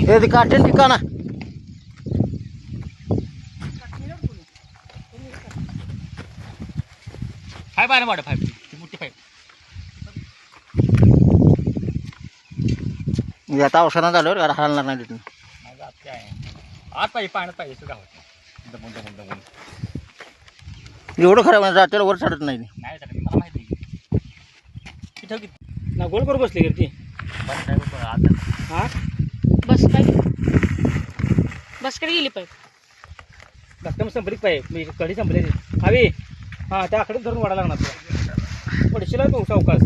हे ते काटेल ठिकाणा फाईव्ह आहे ना वाटत फाईव्ह ती मोठी म्हणजे आता औषधात झाल्यावर घरा हलणार नाही तिथून. माझं आत्या आहे. आत पाहिजे पाण्यात पाहिजे सगळं गावात दमून दमून दमून एवढं खराब रात्रीला वर चढत नाही. ती. नाही झालं मला माहिती ती ठेव किती? ना गोल करून बसली ती? बरं काय बरं, आता. हा? बसकडे गेली पाहिजे कस्टम संपली पाहिजे मी कढी संपली हवी हा त्या आकडे धरून वाढा लागणार तुला. पडशील तू सावकाश.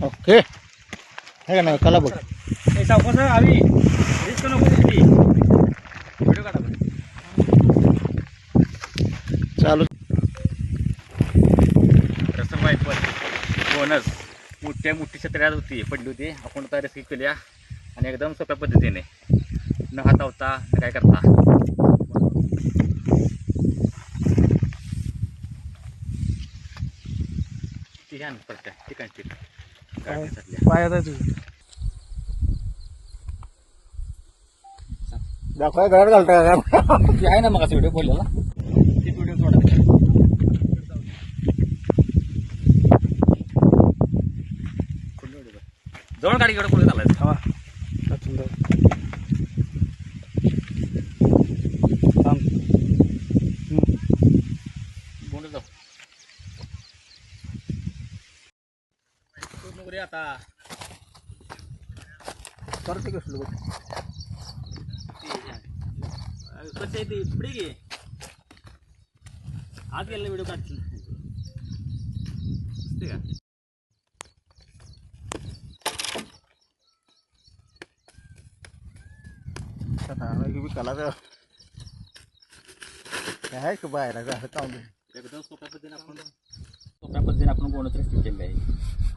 ओके. हे का नाही कला बघ. सावकाश हवी चालू. रसम वाईट बोनस. मोठ्या मोठी छत्र्यात होती पडली होती. आपण आता रेस्क्यू केल्या. आणि एकदम सोप्या पद्धतीने. न हातावता न काय करता ती ह्या पडत्या ठिकाणची काढण्यासाठी पायात आहे दाखवाय घरात घालता ती आहे ना मग व्हिडिओ बोललेला ती व्हिडिओ सोडा. जवळ गाडी एवढं पुढे झालाय हवा आता. करते कसलं बघ कसं आहे ते पुढे घे आज गेला व्हिडिओ काढतील ठीक आहे कला काय का बाहेर एकदम सोप्या पद्धतीने आपण सोप्या पद्धतीने आपण रेस्क्यू केलेलं आहे